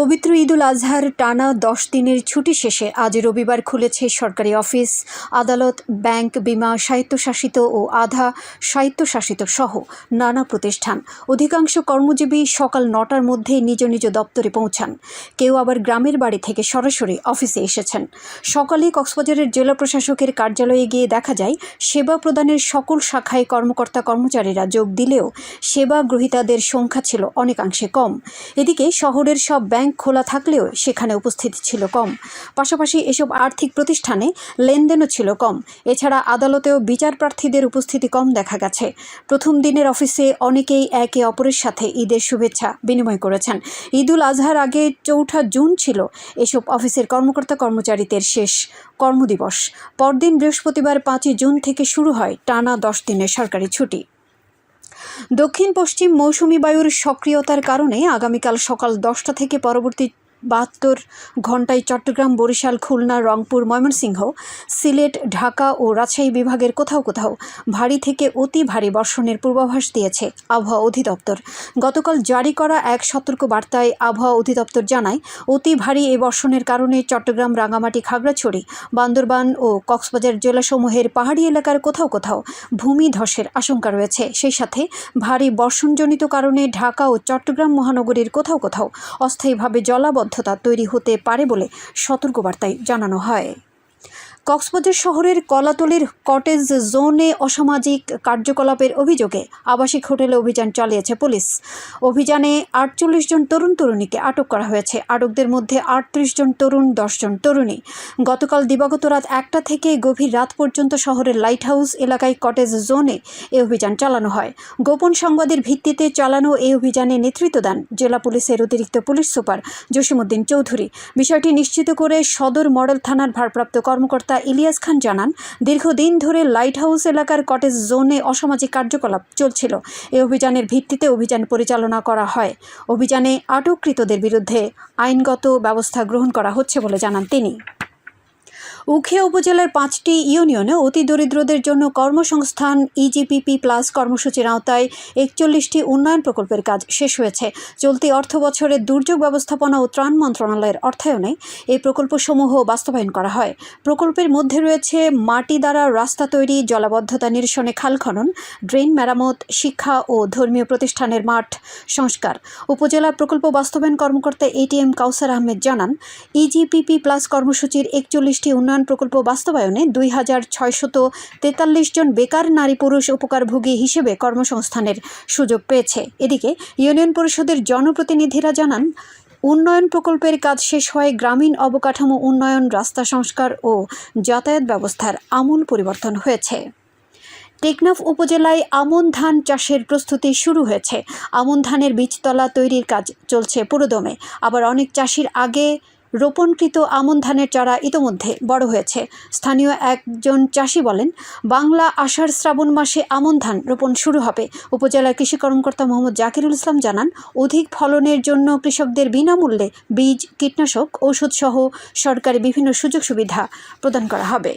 পবিত্র ঈদুল আজহার টানা দশ দিনের ছুটি শেষে আজ রবিবার খুলেছে সরকারি অফিস। আদালত, ব্যাংক বিমা, স্বায়ত্তশাসিত ও আধা স্বায়ত্তশাসিত সহ নানা প্রতিষ্ঠান। অধিকাংশ কর্মজীবী সকাল নটার মধ্যে নিজ নিজ দপ্তরে পৌঁছান। কেউ আবার গ্রামের বাড়ি থেকে সরাসরি অফিসে এসেছেন। সকালে কক্সবাজারের জেলা প্রশাসকের কার্যালয়ে গিয়ে দেখা যায়, সেবা প্রদানের সকল শাখায় কর্মকর্তা কর্মচারীরা যোগ দিলেও সেবা গ্রহীতাদের সংখ্যা ছিল অনেকাংশে কম। এদিকে শহরের সব ব্যাংক খোলা থাকলেও সেখানে উপস্থিতি ছিল কম। পাশাপাশি এসব আর্থিক প্রতিষ্ঠানে লেনদেনও ছিল কম। এছাড়া আদালতেও বিচার প্রার্থীদের উপস্থিতি কম দেখা গেছে। প্রথম দিনের অফিসে অনেকেই একে অপরের সাথে ঈদের শুভেচ্ছা বিনিময় করেছেন। ঈদুল আজহার আগে চৌঠা জুন ছিল এসব অফিসের কর্মকর্তা কর্মচারীদের শেষ কর্মদিবস। পরদিন বৃহস্পতিবার পাঁচই জুন থেকে শুরু হয় টানা দশ দিনের সরকারি ছুটি। দক্ষিণ পশ্চিম মৌসুমি বায়ুর সক্রিয়তার কারণে আগামীকাল সকাল দশটা থেকে পরবর্তী বাহাত্তর ঘন্টায় চট্টগ্রাম, বরিশাল, খুলনা, রংপুর, ময়মনসিংহ, সিলেট, ঢাকা ও রাজশাহী বিভাগের কোথাও কোথাও ভারী থেকে অতি ভারী বর্ষণের পূর্বাভাস দিয়েছে আবহাওয়া অধিদপ্তর। গতকাল জারি করা এক সতর্ক বার্তায় আবহাওয়া অধিদপ্তর জানায়, অতি ভারী এই বর্ষণের কারণে চট্টগ্রাম রাঙামাটি খাগড়াছড়ি, বান্দরবান ও কক্সবাজার জেলাসমূহের পাহাড়ি এলাকার কোথাও কোথাও ভূমি ধসের আশঙ্কা রয়েছে। সেই সাথে ভারী বর্ষণজনিত কারণে ঢাকা ও চট্টগ্রাম মহানগরীর কোথাও কোথাও অস্থায়ীভাবে জলাবদ্ধতা তৈরি হতে পারে বলে সতর্কবার্তায় জানানো হয়। কক্সবাজার শহরের কলাতলির কটেজ জোনে অসামাজিক কার্যকলাপের অভিযোগে আবাসিক হোটেলে অভিযান চালিয়েছে পুলিশ। অভিযানে আটচল্লিশ জন তরুণ তরুণীকে আটক করা হয়েছে। আটকদের মধ্যে আটত্রিশ জন তরুণ দশজন তরুণী। গতকাল দিবাগত রাত একটা থেকে গভীর রাত পর্যন্ত শহরের লাইট হাউস এলাকায় কটেজ জোনে এ অভিযান চালানো হয়। গোপন সংবাদের ভিত্তিতে চালানো এই অভিযানে নেতৃত্ব দেন জেলা পুলিশের অতিরিক্ত পুলিশ সুপার জসিমউদ্দিন চৌধুরী। বিষয়টি নিশ্চিত করে সদর মডেল থানার ভারপ্রাপ্ত কর্মকর্তা ইলিয়াস খান জানান, দীর্ঘদিন ধরে লাইট হাউস এলাকার কটেজ জোনে অসামাজিক কার্যকলাপ চলছিল। এ অভিযানের ভিত্তিতে অভিযান পরিচালনা করা হয়। অভিযানে আটককৃতদের বিরুদ্ধে আইনগত ব্যবস্থা গ্রহণ করা হচ্ছে বলে জানান তিনি। উখিয়া উপজেলার পাঁচটি ইউনিয়নে অতি দরিদ্রদের জন্য কর্মসংস্থান ইজিপিপি প্লাস কর্মসূচির আওতায় একচল্লিশটি উন্নয়ন প্রকল্পের কাজ শেষ হয়েছে। চলতি অর্থ বছরে দুর্যোগ ব্যবস্থাপনা ও ত্রাণ মন্ত্রণালয়ের অর্থায়নে এই প্রকল্পসমূহ বাস্তবায়ন করা হয়। প্রকল্পের মধ্যে রয়েছে মাটি দ্বারা রাস্তা তৈরি, জলাবদ্ধতা নিরসনে খাল খনন, ড্রেন মেরামত, শিক্ষা ও ধর্মীয় প্রতিষ্ঠানের মাঠ সংস্কার। উপজেলা প্রকল্প বাস্তবায়ন কর্মকর্তা এটিএম কাউসার আহমেদ জানান ইজিপিপি প্লাস কর্মসূচির একচল্লিশটি উন্নয়ন প্রকল্প বাস্তবায়নে দুই হাজার ছয়শত তেতাল্লিশ জন বেকার নারী পুরুষ উপকারভোগী হিসেবে কর্মসংস্থানের সুযোগ পেয়েছে। এদিকে ইউনিয়ন পরিষদের জনপ্রতিনিধিরা জানান, উন্নয়ন প্রকল্পের কাজ শেষ হয় গ্রামীণ অবকাঠামো উন্নয়ন, রাস্তা সংস্কার ও যাতায়াত ব্যবস্থার আমূল পরিবর্তন হয়েছে। টেকনাফ উপজেলায় আমন ধান চাষের প্রস্তুতি শুরু হয়েছে। আমন ধানের বীজতলা তৈরির কাজ চলছে পুরোদমে। আবার অনেক চাষির আগে রোপণকৃত আমন ধানের চারা ইতোমধ্যে বড় হয়েছে। স্থানীয় একজন চাষি বলেন, বাংলা আষাঢ় শ্রাবণ মাসে আমন ধান রোপণ শুরু হবে। উপজেলা কৃষি কর্মকর্তা মোহাম্মদ জাকিরুল ইসলাম জানান, অধিক ফলনের জন্য কৃষকদের বিনামূল্যে বীজ, কীটনাশক, ঔষধসহ সরকারি বিভিন্ন সুযোগ সুবিধা প্রদান করা হবে।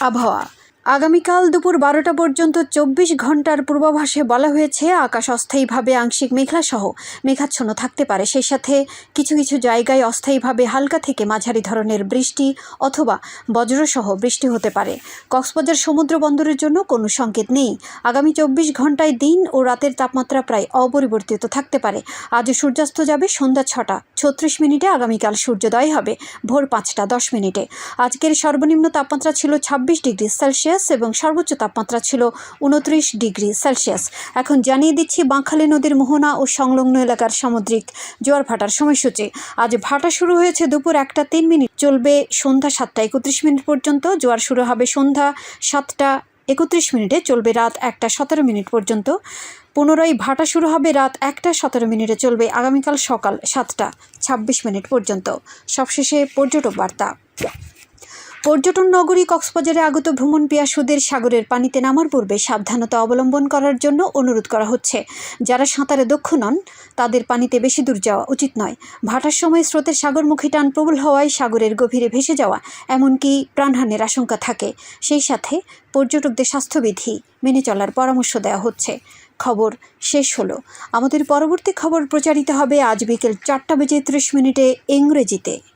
আবহাওয়া আগামীকাল দুপুর বারোটা পর্যন্ত চব্বিশ ঘণ্টার পূর্বাভাসে বলা হয়েছে, আকাশ অস্থায়ীভাবে আংশিক মেঘলাসহ মেঘাচ্ছন্ন থাকতে পারে। সেই সাথে কিছু কিছু জায়গায় অস্থায়ীভাবে হালকা থেকে মাঝারি ধরনের বৃষ্টি অথবা বজ্রসহ বৃষ্টি হতে পারে। কক্সবাজার সমুদ্র বন্দরের জন্য কোনো সংকেত নেই। আগামী চব্বিশ ঘন্টায় দিন ও রাতের তাপমাত্রা প্রায় অপরিবর্তিত থাকতে পারে। আজ সূর্যাস্ত যাবে সন্ধ্যা ছটা। ছত্রিশ মিনিটে আগামীকাল সূর্যোদয় হবে, ভোর পাঁচটা দশ মিনিটে। আজকের সর্বনিম্ন তাপমাত্রা ছিল ছাব্বিশ ডিগ্রি সেলসিয়াস এবং সর্বোচ্চ তাপমাত্রা ছিল উনত্রিশ ডিগ্রি সেলসিয়াস। এখন জানিয়ে দিচ্ছি বাঁকখালী নদীর মোহনা ও সংলগ্ন এলাকার সামুদ্রিক জোয়ার ভাটার সময়সূচি। আজ ভাটা শুরু হয়েছে দুপুর একটা তিন মিনিট। চলবে সন্ধ্যা সাতটা একত্রিশ মিনিট পর্যন্ত। জোয়ার শুরু হবে সন্ধ্যা সাতটা একত্রিশ মিনিটে চলবে রাত একটা সতেরো মিনিট পর্যন্ত। পুনরায় ভাটা শুরু হবে রাত একটা সতেরো মিনিটে চলবে আগামীকাল সকাল সাতটা ছাব্বিশ মিনিট পর্যন্ত। সবশেষে পর্যটক বার্তা। পর্যটন নগরী কক্সবাজারে আগত ভ্রমণ পিয়াসুদের সাগরের পানিতে নামার পূর্বে সাবধানতা অবলম্বন করার জন্য অনুরোধ করা হচ্ছে। যারা সাঁতারে দক্ষ নন, তাদের পানিতে বেশি দূর যাওয়া উচিত নয়। ভাটার সময় স্রোতের সাগরমুখী টান প্রবল হওয়ায় সাগরের গভীরে ভেসে যাওয়া এমনকি প্রাণহানির আশঙ্কা থাকে। সেই সাথে পর্যটকদের স্বাস্থ্যবিধি মেনে চলার পরামর্শ দেওয়া হচ্ছে। খবর শেষ হলো। আমাদের পরবর্তী খবর প্রচারিত হবে আজ বিকেল চারটা বেজে ত্রিশ মিনিটে ইংরেজিতে।